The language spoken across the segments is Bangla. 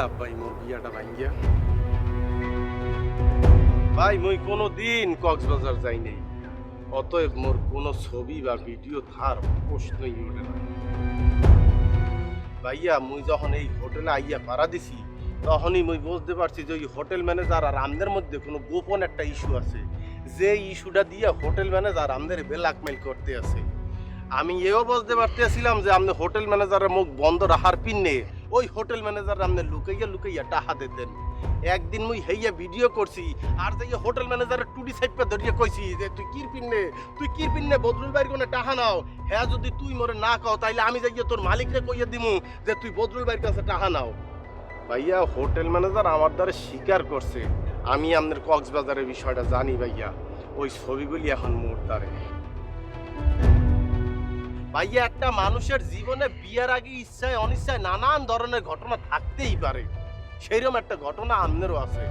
লাভ ভাই, মোর ভাঙ্গিয়া। ভাই, মুই কোনো দিন কক্সবাজার যাই নাই। অতএব মোর কোনো ছবি বা ভিডিও থার প্রশ্নই ওঠে না ভাইয়া, মুই যখন এই হোটেলে আইয়া পাড়া দিছি, তখনই মুই বুঝতে পারছি যে ওই হোটেল ম্যানেজার আর আমদের মধ্যে কোনো গোপন একটা ইস্যু আছে। যে ইস্যুটা দিয়ে হোটেল ম্যানেজার আমদের ব্ল্যাকমেল করতে আছে। আমি এও বুঝতে পারতেছিলাম যে আপনি হোটেল ম্যানেজারের মুখ বন্ধ রাখার পিন্নে ওই হোটেল ম্যানেজার আপনি লুকাইয়া লুকাইয়া টাহা দিতেন একদিন মুই হেইয়া ভিডিও করছি, আর যে হোটেল ম্যানেজারের টুডি সাইডটা ধরিয়ে কইছি যে, তুই কির পিন্নে তুই কির পিন্নে বদরুল ভাইয়ের কোনো টাহা নাও। হ্যাঁ যদি তুই মরে না কও, তাইলে আমি যাইয়া তোর মালিকরে কইয়া দিমু যে, তুই বদরুল ভাইয়ের কাছে টাহা নাও। ভাইয়া, হোটেল ম্যানেজার আমার দ্বারা স্বীকার করছে। আমি আপনার কক্সবাজারের বিষয়টা জানি ভাইয়া। ওই ছবিগুলি এখন মোর দ্বারে। ভাইয়া, একটা মানুষের জীবনে বিয়ের আগে ইচ্ছায় অনিচ্ছায় নানান ধরনের ঘটনা থাকতেই পারে। সেইরকম একটা ঘটনা আমনেরও আছে।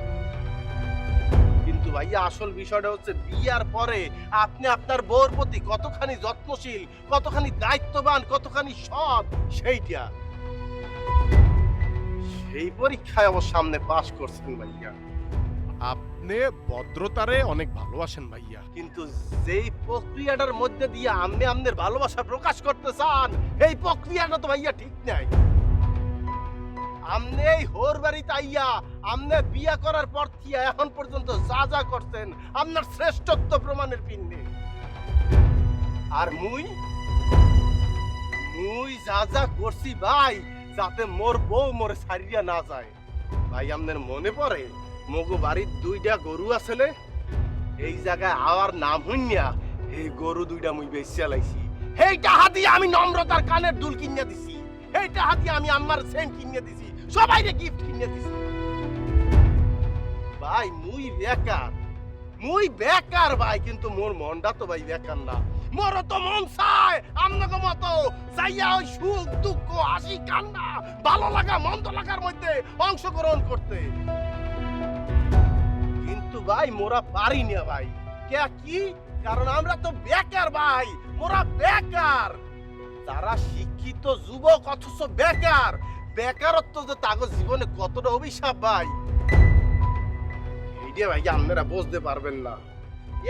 কিন্তু ভাইয়া, আসল বিষয়টা হচ্ছে বিয়ার পরে আপনি আপনার বউর প্রতি কতখানি যত্নশীল, কতখানি দায়িত্ববান, কতখানি সৎ, সেইটা। সেই পরীক্ষায় আমার সামনে পাশ করছেন ভাইয়া। আপনি ভদ্রতারে অনেক ভালোবাসেন ভাইয়া। কিন্তু যেই প্রক্রিয়াটার মধ্যে দিয়ে আপনি আপনার ভালোবাসা প্রকাশ করতে চান, এই প্রক্রিয়াটা তো ভাইয়া ঠিক নাই। আপনি এই হোর বাড়িতে আইয়া আপনি বিয়া করার পর থেকে এখন পর্যন্ত যা যা করছেন, আপনার শ্রেষ্ঠত্ব প্রমাণের পিন্নে আর মুই মুই যা যা করছি ভাই, যাতে মোর বউ মোরে ছাড়িয়া না যায়। ভাই, আপনার মনে পড়ে? মগু বাড়ির দুইটা গরু আছে এই জায়গায় আওয়ার নাম হইনিয়া এই গরু দুইটা মুই বেচিয়া লাইছি। এই টাহা দিয়ে আমি নম্রতার কানের দুল কিনিয়া দিছি। এই টাহা দিয়ে আমি আমার সেন্ট কিনিয়া দিছি। সবাইরে গিফট কিনিয়া দিছি। ভাই, মুই বেকার। মুই বেকার ভাই, কিন্তু মোর মনটা তো ভাই বেকার না। মোর তো মন চায় আপনাকে মতো যাইয়া ওই সুখ দুঃখ, হাসি, কান্না, ভালো লাগা, মন্দ লাগার মধ্যে অংশগ্রহণ করতে। কিন্তু ভাই, মোরা পারি না ভাই। কে কি? কারণ আমরা তো বেকার ভাই, মোরা বেকার। তারা শিক্ষিত যুবক অথচ বেকার, বেকারত্ব যে তাগো জীবনে কতটা অভিশাপ ভাই? এইটা ভাই, আপনারা বুঝতে পারবেন না।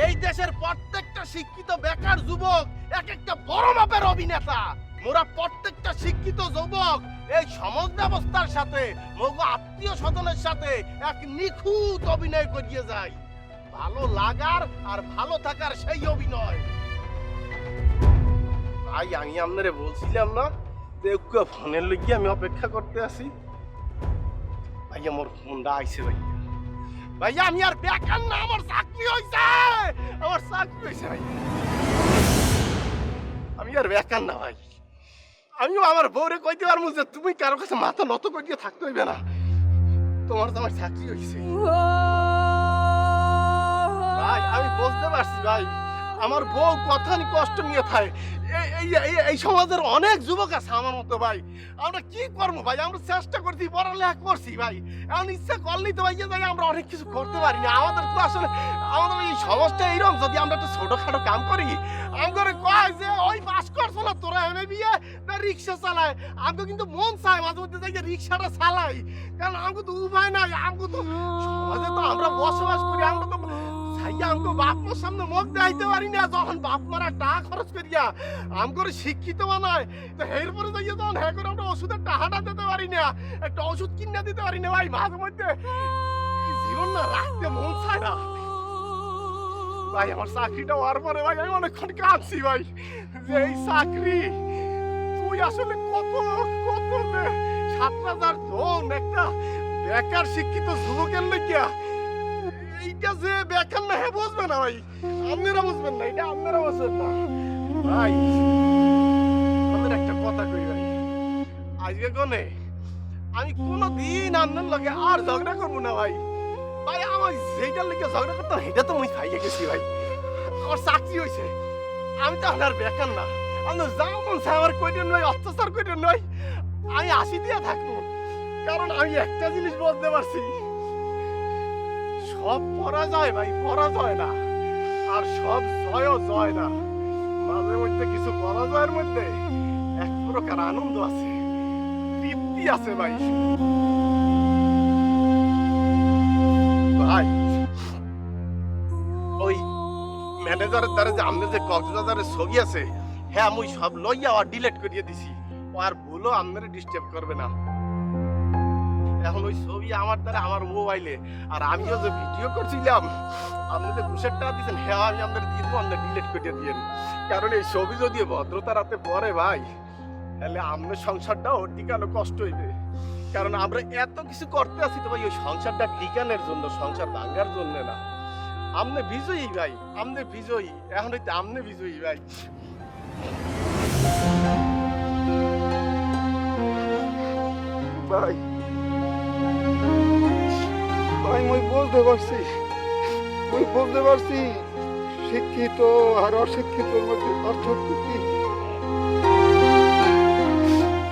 এই দেশের প্রত্যেকটা শিক্ষিত বেকার যুবক, এক একটা বড় মাপের অভিনেতা। মোরা প্রত্যেকটা শিক্ষিত যুবক এই সমাজ ব্যবস্থার সাথে, মগো আত্মীয় স্বজনের সাথে এক নিখুঁত অভিনয় করিয়ে যায় ভালো লাগার আর ভালো থাকার সেই অভিনয়। ভাই আমি আপনারে বলছিলাম না যে ফোনের লগিয়ে আমি অপেক্ষা করতে আছি। ভাই আমার ফোনটা আইছে ভাই ভাইয়া, আমি আর বেকার না, আমার চাকরি হইছে। আমার চাকরি হইছে ভাই আমি আর বেকার না ভাই। আমিও আমার বউরে কইতে পারব যে তুমি কারও কাছে মাথা নত করিয়ে থাকতে হইবে না। তোমার তো আমার চাকরি হইছে। ভাই আমি বুঝতে পারছি ভাই। আমার বউ কথা নি কষ্ট নিয়ে থাকে। এই- সমাজের অনেক যুবক আছে আমার মতো ভাই। আমরা কি করব ভাই? আমরা চেষ্টা করছি, পড়ালেখা করছি ভাই। এখন ইচ্ছা করলেই তো ভাই আমরা অনেক কিছু করতে পারি না। আমাদের তো আসলে আমাদের এই সমাজটা এইরকম যদি আমরা একটা ছোটখাটো কাম করি আমাকে কয় যে, ওই বাস করছ না তোরা এনে বিয়ে না রিক্সা চালায়। আমাকে কিন্তু মন চায় মাঝে মধ্যে যাই রিক্সাটা চালাই। কারণ আমাকে তো উপায় নাই, আমাকে তো সমাজে তো আমরা বসবাস করি, আমরা তো সাইয়া আমগো বাপ মার সামনে মুখ দেখাইতে পারি না, যখন বাপ মারা টাকা খরচ করিয়া আমগরে শিক্ষিত বানায় তো এর পরে যাইয়া তখন হ্যাঁ করে আমরা ওষুধের টাকাটা দিতে পারি না, একটা ওষুধ কিনে দিতে পারি না ভাই, মাঝে মধ্যে। জীবন না রাখতে মন চায় না। ভাই, আমার চাকরিটা হওয়ার পরে ভাই, আমি অনেকক্ষণ কাঁদছি ভাই, যে এই চাকরি, তুই আসলে কত কত সাত হাজার ধন একটা বেকার শিক্ষিত যুবকের লেগিয়া এইটা যে বেকার না হ্যাঁ বুঝবে না ভাই। আপনারা বুঝবেন না, এটা আপনারা বুঝবেন না। ভাই আপনার একটা কথা কই ভাই। আজকে কোনে? আমি কোনো আপনার লগে আর ঝগড়া করব না ভাই। ভাই, আমার যেটার লেগে ঝগড়া করতাম এটা তো মুই খাইয়ে গেছি ভাই। আমার চাকরি হয়েছে আমি তো আর বেকার না। আমি যা মন আমার কইটেন নয় অত্যাচার কইটেন নয় আমি আসি দিয়ে থাকব। কারণ আমি একটা জিনিস বলতে পারছি। সব পরাজয় ভাই পরাজয় না। আর সব জয়ও জয় না। মাঝে মধ্যে কিছু পরাজয়ের মধ্যে এক প্রকার আনন্দ আছে, তৃপ্তি আছে ভাই। ভাই, ওই ম্যানেজারের দ্বারা যে আমাদের যে কক্সবাজারের ছবি আছে হ্যাঁ আমি সব লইয়া আর ডিলিট করিয়ে দিছি। আর ভুলো আপনারা ডিস্টার্ব করবে না। এখন ওই ছবি আমার দ্বারা আমার মোবাইলে আর আমিও যে ভিডিও করছিলাম আপনাদের ঘুষের টাকা দিয়েছেন হ্যাঁ আমি আপনাদের দিয়ে দেবো আপনাদের ডিলিট করিয়ে দিয়েন কারণ এই ছবি যদি ভদ্রতা রাতে পরে ভাই, তাহলে আমাদের সংসারটা ওর দিকে আরও কষ্ট হইবে। কারণ আমরা এত কিছু করতে আছি তো ভাই, ওই সংসারটা টিকানোর জন্য, সংসার ভাঙ্গার জন্য না। আমনে বিজয়ী ভাই আমনে বিজয়ী। এখন হইতে আমনে বিজয়ী ভাই। ভাই বুঝতে পারছি। মুই বুঝতে পারছি, শিক্ষিত আর অশিক্ষিত মধ্যে পার্থক্য কি?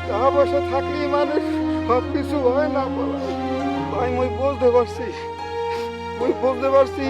টাকা পয়সা থাকলেই মানুষ সব কিছু হয় না বলা। ভাই বুঝতে পারছি, মুই বলতে পারছি